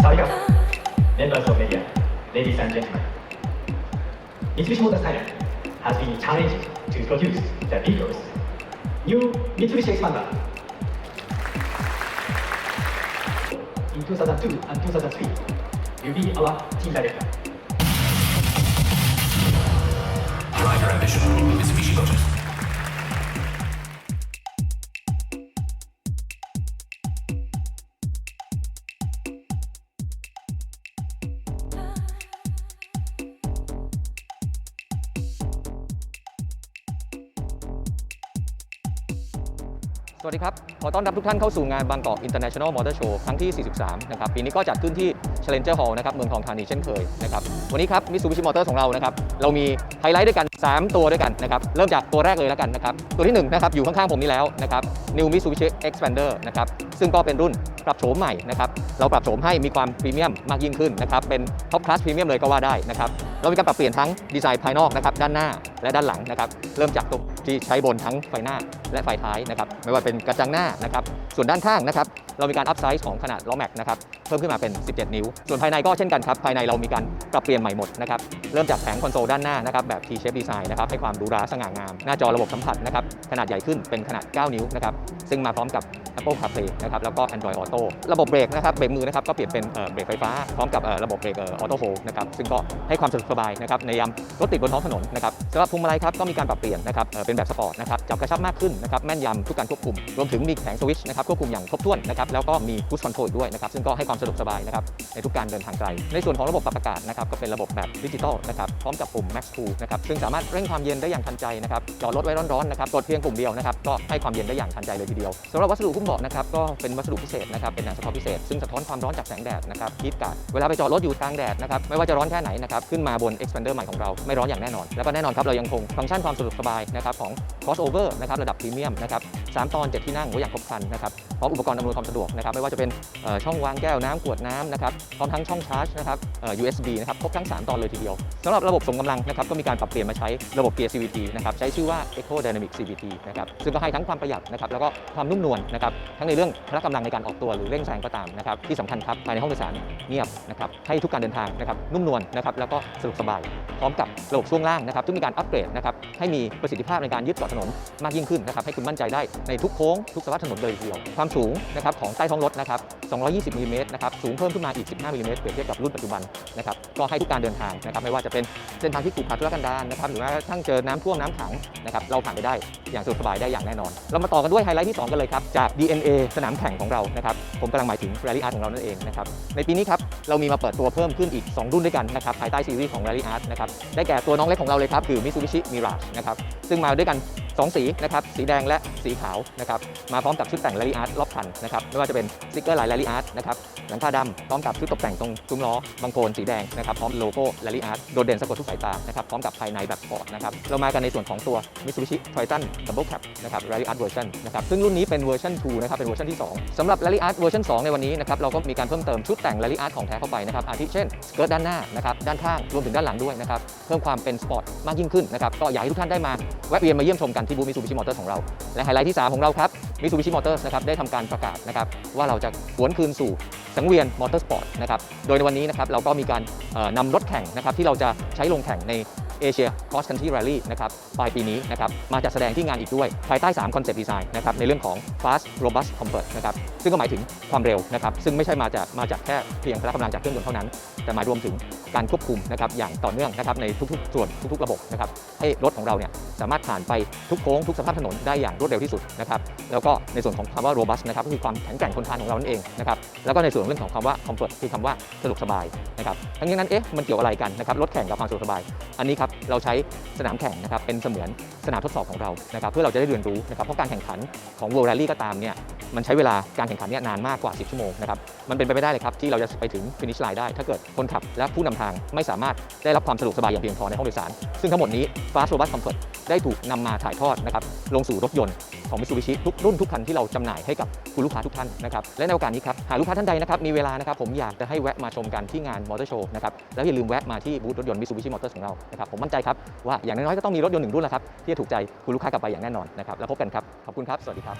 Sawika, members of media, ladies and gentlemen. Mitsubishi Motors Thailand has been challenged to produce the vehicles. New Mitsubishi Expander. In 2002 and 2003, will be our team director. วัสดีครับ ขอต้อนรับทุกท่านเข้าสู่งานบางกอก International Motor Show ครั้งที่ 43 นะครับ ปีนี้ก็จัดขึ้นที่ Challenger Hall นะครับ เมืองทองธานีเช่นเคยนะครับ วันนี้ครับ Mitsubishi Motor ของเรานะครับ เรามีไฮไลท์ด้วยกัน 3 ตัวด้วยกันนะครับ เริ่มจากตัวแรกเลยแล้วกันนะครับ ตัวที่1นะครับ อยู่ข้างๆผมนี้แล้วนะครับ New Mitsubishi Expander นะครับ ซึ่งก็เป็นรุ่นปรับโฉมใหม่นะครับ เราปรับโฉมให้มีความพรีเมียมมากยิ่งขึ้นนะครับ เป็นท็อปคลาสพรีเมียมเลยก็ว่าได้นะครับ เรามีการปรับเปลี่ยนทั้งดีไซน์ภายนอกนะครับ ด้านหน้าและด้านหลังนะครับ เริ่มจากตรง ที่ใช้บนทั้งไฟหน้าและไฟท้ายนะครับไม่ว่าเป็นกระจังหน้านะครับส่วนด้านข้างนะครับเรามีการอัพไซส์ของขนาดล้อแม็กนะครับเพิ่มขึ้นมาเป็น 17 นิ้ว ส่วนภายในก็เช่นกันครับภายในเรามีการปรับเปลี่ยนใหม่หมดนะครับเริ่มจากแผงคอนโซลด้านหน้านะครับแบบ T-shape design นะครับให้ความหรูหราสง่างาม หน้าจอระบบสัมผัสนะครับขนาดใหญ่ขึ้นเป็นขนาด 9 นิ้วนะครับซึ่งมาพร้อมกับ Apple CarPlay นะครับแล้วก็ Android Auto ระบบเบรกนะครับเบรกมือนะครับก็เปลี่ยนเป็นเบรกไฟฟ้าพร้อมกับระบบเบรกออโต้โฮนะครับซึ่งก็ให้ความสะดวกสบายนะครับในยามรถติดบนท้องถนนนะครับสำหรับพวงมาลัยครับก็มีการปรับเปลี่ยนนะครับเป็นแบบสปอร์ตนะครับจับกระชับมากขึ้นนะครับแม่นยำทุกการควบคุม รวมถึงมีแผงสวิชนะครับควบคุมอย่างครบถ้วนนะครับแล้วก็มี Cruise Control อีกด้วยนะครับซึ่งก็ให้ความสะดวกสบายนะครับในทุกการเดินทางไกล ในส่วนของระบบปรับอากาศนะครับก็เป็นระบบแบบดิจิตอลนะครับพร้อมกับปุ่ม Max Cool นะครับซึ่งสามารถเร่งความเย็นได้อย่างทันใจนะครับจอดรถไว้ร้อนๆนะครับกดเพียงปุ่มเดียวนะครับก็ให้ความเย็นได้อย่างทันใจเลยทีเดียวสำหรับวัสดุหุ้มเบาะนะครับก็เป็นวัสดุพิเศษนะครับเป็นหนังสะท้อนพิเศษซึ่งสะท้อนความร้อนจากแสงแดดนะครับฮีทการ์ดเวลาไปจอดรถอยู่กลางแดดนะครับไม่ว่าจะร้อนแค่ไหนนะครับขึ้นมาบน Expander ใหม่ของเราไม่ร้อนอย่างแน่นอน แล้วก็แน่นอนครับเรายังคงฟังก์ชันความสะดวกสบายนะครับของ crossover นะครับระดับพรีเมียมนะครับ สามตอนเจ็ดที่นั่งไว้อย่างครบครันนะครับพร้อมอุปกรณ์อำนวยความสะดวกนะครับไม่ว่าจะเป็นช่องวางแก้วน้ำขวดน้ำนะครับพร้อมทั้งช่องชาร์จนะครับ USB นะครับครบทั้ง 3 ตอนเลยทีเดียวสำหรับระบบส่งกำลังนะครับก็มีการปรับเปลี่ยนมาใช้ระบบเกียร์ CVT นะครับใช้ชื่อว่า Eco Dynamic CVT นะครับซึ่งก็ให้ทั้งความประหยัดนะครับแล้วก็ความนุ่มนวลนะครับทั้งในเรื่องพละกำลังในการออกตัวหรือเร่งแซงก็ตามนะครับที่สำคัญครับภายในห้องโดยสารเงียบนะครับให้ทุกการเดินทางนะครับนุ่มนวลนะครับแล้วก็สะดวกสบายพร้อมกับระบบช่วงล่างนะครับที่มีการอัปเกรดนะครับให้มีประสิทธิภาพในการยึดเกาะถนนมากยิ่งขึ้นนะครับให้คุณมั่นใจได้ในทุกโค้งทุกสภาพถนนเลยทีเดียว ความสูงนะครับของใต้ท้องรถนะครับ 220มิลลิเมตรนะครับ สูงเพิ่มขึ้นมาอีก 15มิลลิเมตรเปรียบเทียบกับรุ่นปัจจุบันนะครับ ก็ให้ทุกการเดินทางนะครับ ไม่ว่าจะเป็นเส้นทางที่ขรุขระทุรกันดารนะครับ หรือว่าทั้งเจอน้ำท่วมน้ำขังนะครับ เราผ่านไปได้อย่างสะดวกสบายได้อย่างแน่นอน เรามาต่อกันด้วยไฮไลท์ที่ 2 กันเลยครับ จาก DNA สนามแข่งของเรา นะครับ ผมกำลังหมายถึง Rally Art ของเรานั่นเองนะครับ ในปีนี้ครับ เรามีมาเปิดตัวเพิ่มขึ้นอีก 2 รุ่นด้วยกันนะครับ ภายใต้ซีรีส์ของ Rally Art นะครับ ได้แก่ตัวน้องเล็กของเราเลยครับ คือ Mitsubishi Mirage นะครับ ซึ่งมาด้วยกัน 2สีนะครับสีแดงและสีขาวนะครับมาพร้อมกับชุดแต่ง Rally Art รอบคันนะครับไม่ว่าจะเป็นสติกเกอร์ลาย Rally Art นะครับหลังคาดำพร้อมกับชุดตกแต่งตรงซุ้มล้อบางโคนสีแดงนะครับพร้อมโลโก้ Rally Art โดดเด่นสะกดทุกสายตานะครับพร้อมกับภายในแบบสปอร์ตนะครับเรามากันในส่วนของตัว Mitsubishi Triton Double Cab นะครับ Rally Art Version นะครับซึ่งรุ่นนี้เป็นเวอร์ชัน2นะครับเป็นเวอร์ชันที่ 2สำหรับ Rally Art เวอร์ชัน2ในวันนี้นะครับเราก็มีการเพิ่มเติมชุดแต่ง Rally Art ของแท้เข้าไปนะครับอาทิเช่นสเกิร์ตด้านหน้านะครับด้านข้างรวมถึงด้านหลังด้วยนะครับเพิ่มความเป็นสปอร์ตมากยิ่งขึ้นนะครับก็อยากให้ทุกท่านได้มาแวะเวียนมาเยี่ยมชมกันที่บูมิสูบิชิมอเตอร์ของเรา และไฮไลท์ที่ 3 ของเราครับมิสูบิชิมอเตอร์นะครับได้ทำการประกาศนะครับว่าเราจะหวนคืนสู่สังเวียนมอเตอร์สปอร์ตนะครับโดยในวันนี้นะครับเราก็มีการนำรถแข่งนะครับที่เราจะใช้ลงแข่งใน เอเชีย Cross Country Rally นะครับปลายปีนี้นะครับมาจัดแสดงที่งานอีกด้วย ภายใต้ 3 Concept Design นะครับในเรื่องของ Fast Robust Comfort นะครับซึ่งก็หมายถึงความเร็วนะครับซึ่งไม่ใช่มาจากมาจากแค่เพียงพละกำลังจากเครื่องยนต์เท่านั้น แต่หมายรวมถึงการควบคุมนะครับอย่างต่อเนื่องนะครับในทุกๆ ส่วนทุกๆ ระบบนะครับให้รถของเราเนี่ยสามารถผ่านไปทุกโค้งทุกสภาพถนนได้อย่างรวดเร็วที่สุดนะครับแล้วก็ในส่วนของคำว่า robust นะครับก็คือความแข็งแกร่งทนทานของเรานั่นเองนะครับแล้วก็ในส่วนของเรื่องของคำว่า comfort คือคำว่าสะดวกสบายนะครับทั้งนี้นั้นเอ๊ะมันเกี่ยวอะไรกันนะครับรถแข่งกับความสะดวกสบายอันนี้ครับเราใช้สนามแข่งนะครับเป็นเสมือนสนามทดสอบของเรานะครับเพื่อเราจะได้เรียนรู้นะครับเพราะการแข่งขันของ World Rally ก็ตามเนี่ยมันใช้เวลาการแข่งขันเนี่ยนานมากกว่า 10 ชั่วโมงนะครับมันเป็นไปไม่ได้เลยครับที่เราจะไปถึงฟินิชไลน์ได้ ถ้าเกิดคนขับและผู้นำทางไม่สามารถได้รับความสะดวกสบายอย่างเพียงพอในห้องโดยสาร ซึ่งทั้งหมดนี้ Fast Robust Comfort ได้ถูกนำมาถ่ายทอดนะครับลงสู่รถยนต์ ของ Mitsubishi ทุกรุ่นทุกคันที่เราจำหน่ายให้กับคุณลูกค้าทุกท่านนะครับและในโอกาสนี้ครับหากลูกค้าท่านใดนะครับมีเวลานะครับผมอยากจะให้แวะมาชมกันที่งานมอเตอร์โชว์นะครับแล้วอย่าลืมแวะมาที่บูธรถยนต์ Mitsubishi Motors ของเรานะครับผมมั่นใจครับว่าอย่างน้อยๆก็ต้องมีรถยนต์หนึ่งรุ่นแล้วครับที่จะถูกใจคุณลูกค้ากลับไปอย่างแน่นอนนะครับแล้วพบกันครับขอบคุณครับ สวัสดีครับ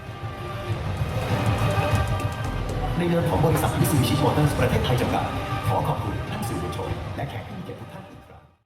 ในนามของบริษัทมิตซูบิชิมอเตอร์สประเทศไทยจำกัดขอขอบคุณท่านสื่อมวลชนและแขกผู้มีเกียรติทุกท่าน